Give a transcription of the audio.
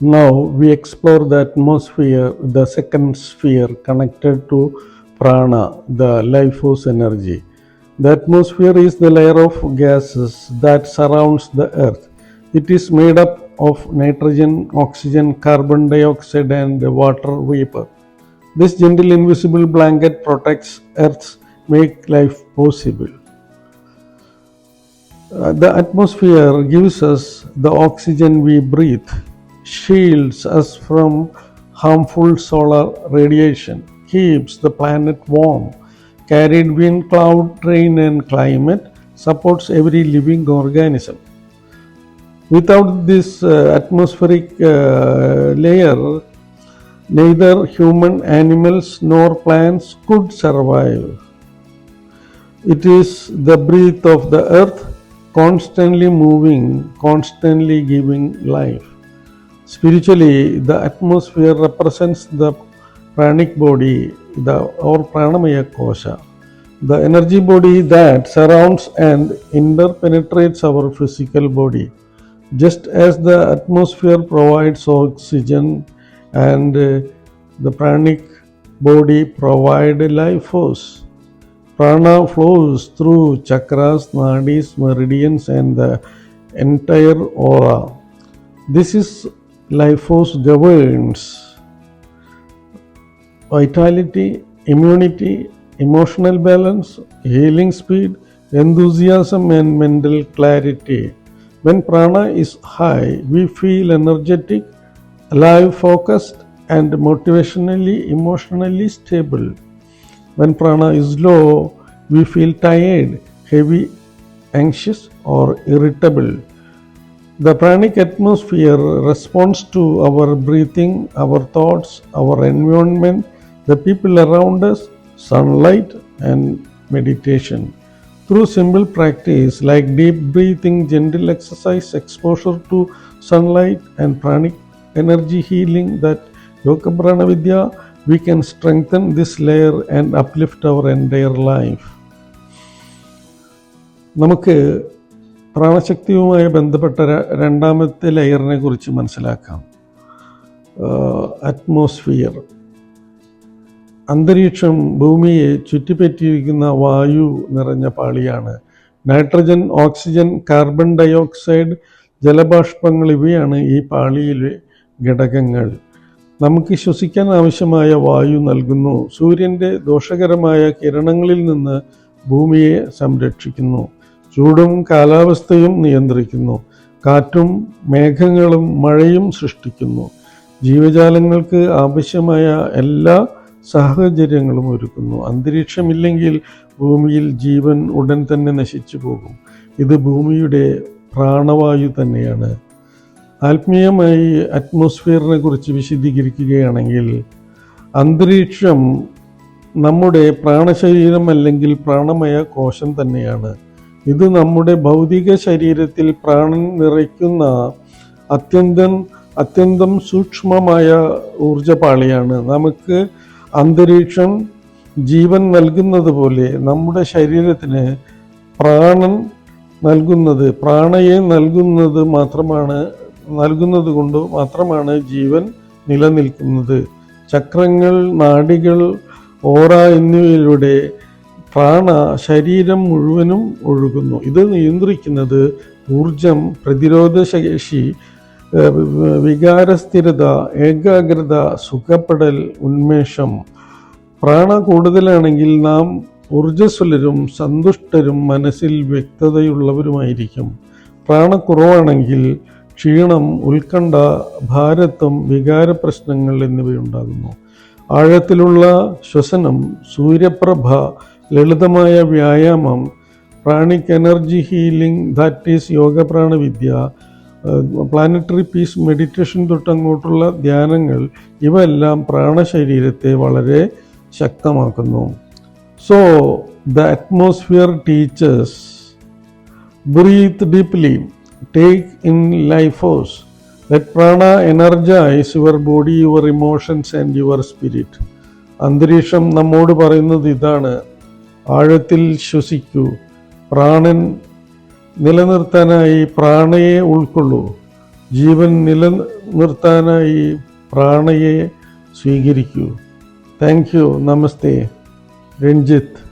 Now we explore the atmosphere, the second sphere connected to prana, the life force energy. The atmosphere is the layer of gases that surrounds the earth. It is made up of nitrogen, oxygen, carbon dioxide, and water vapor. This gentle invisible blanket protects Earth's make life possible. Uh, the atmosphere gives us the oxygen we breathe, shields us from harmful solar radiation, keeps the planet warm, carried wind, cloud, rain, and climate, supports every living organism. Without this uh, atmospheric uh, layer, neither human animals nor plants could survive. It is the breath of the earth, constantly moving, constantly giving life. Spiritually, the atmosphere represents the pranic body, the or pranamaya kosha, the energy body that surrounds and interpenetrates our physical body. Just as the atmosphere provides oxygen and uh, the pranic body provide life force. Prana flows through chakras, nadis, meridians, and the entire aura. This is life force governs vitality, immunity, emotional balance, healing speed, enthusiasm, and mental clarity. When prana is high, we feel energetic, alive, focused, and motivationally, emotionally stable. When prana is low, we feel tired, heavy, anxious, or irritable. The pranic atmosphere responds to our breathing, our thoughts, our environment, the people around us, sunlight, and meditation. Through simple practice like deep breathing, gentle exercise, exposure to sunlight, and pranic energy healing that Yoga Prana Vidya, we can strengthen this layer and uplift our entire life. നമുക്ക് പ്രാണശക്തിയുമായി ബന്ധപ്പെട്ട രണ്ടാമത്തെ ലെയറിനെ കുറിച്ച് മനസ്സിലാക്കാം. Atmosphere അന്തരീക്ഷം ഭൂമിയെ ചുറ്റിപ്പറ്റിയിരിക്കുന്ന വായു നിറഞ്ഞ പാളിയാണ്. നൈട്രജൻ ഓക്സിജൻ കാർബൺ ഡയോക്സൈഡ് ജലബാഷ്പങ്ങൾ ഇവയാണ് ഈ പാളിയിലെ ഘടകങ്ങൾ. നമുക്ക് ശ്വസിക്കാൻ ആവശ്യമായ വായു നൽകുന്നു. സൂര്യന്റെ ദോഷകരമായ കിരണങ്ങളിൽ നിന്ന് ഭൂമിയെ സംരക്ഷിക്കുന്നു. ചൂടും കാലാവസ്ഥയും നിയന്ത്രിക്കുന്നു. കാറ്റും മേഘങ്ങളും മഴയും സൃഷ്ടിക്കുന്നു. ജീവജാലങ്ങൾക്ക് ആവശ്യമായ എല്ലാ സാഹചര്യങ്ങളും ഒരുക്കുന്നു. അന്തരീക്ഷമില്ലെങ്കിൽ ഭൂമിയിൽ ജീവൻ ഉടൻ തന്നെ നശിച്ചു പോകും. ഇത് ഭൂമിയുടെ പ്രാണവായു തന്നെയാണ്. ആത്മീയമായി അറ്റ്മോസ്ഫിയറിനെ കുറിച്ച് വിശദീകരിക്കുകയാണെങ്കിൽ അന്തരീക്ഷം നമ്മുടെ പ്രാണശരീരം അല്ലെങ്കിൽ പ്രാണമയ കോശം തന്നെയാണ്. ഇത് നമ്മുടെ ഭൗതിക ശരീരത്തിൽ പ്രാണൻ നിറയ്ക്കുന്ന അത്യന്തം അത്യന്തം സൂക്ഷ്മമായ ഊർജപാളിയാണ്. നമുക്ക് അന്തരീക്ഷം ജീവൻ നൽകുന്നത് പോലെ നമ്മുടെ ശരീരത്തിന് പ്രാണൻ നൽകുന്നത് പ്രാണയെ നൽകുന്നത് മാത്രമാണ് നൽകുന്നത് കൊണ്ട് മാത്രമാണ് ജീവൻ നിലനിൽക്കുന്നത്. ചക്രങ്ങൾ നാഡികൾ ഓറ എന്നിവയിലൂടെ പ്രാണ ശരീരം മുഴുവനും ഒഴുകുന്നു. ഇത് നിയന്ത്രിക്കുന്നത് ഊർജം പ്രതിരോധ ശേഷി വികാരസ്ഥിരത ഏകാഗ്രത സുഖപ്പെടൽ ഉന്മേഷം. പ്രാണ കൂടുതലാണെങ്കിൽ നാം ഊർജസ്വലരും സന്തുഷ്ടരും മനസ്സിൽ വ്യക്തതയുള്ളവരുമായിരിക്കും. പ്രാണ കുറവാണെങ്കിൽ ക്ഷീണം ഉത്കണ്ഠ ഭാരത്വം വികാര പ്രശ്നങ്ങൾ എന്നിവയുണ്ടാകുന്നു. ആഴത്തിലുള്ള ശ്വസനം സൂര്യപ്രഭ ലളിതമായ വ്യായാമം pranic energy healing that is yoga പ്രാണവിദ്യ planetary peace meditation തൊട്ടങ്ങോട്ടുള്ള ധ്യാനങ്ങൾ ഇവയെല്ലാം പ്രാണശരീരത്തെ വളരെ ശക്തമാക്കുന്നു. So the atmosphere teachers breathe deeply take in life force let prana energize your body your emotions and your spirit. അന്തരീക്ഷം നമ്മോട് പറയുന്നത് ഇതാണ്. ആഴത്തിൽ ശ്വസിക്കൂ. പ്രാണൻ നിലനിർത്താനായി പ്രാണയെ ഉൾക്കൊള്ളൂ. ജീവൻ നിലനിർത്താനായി പ്രാണയെ സ്വീകരിക്കൂ. Thank you. നമസ്തേ. രഞ്ജിത്ത്.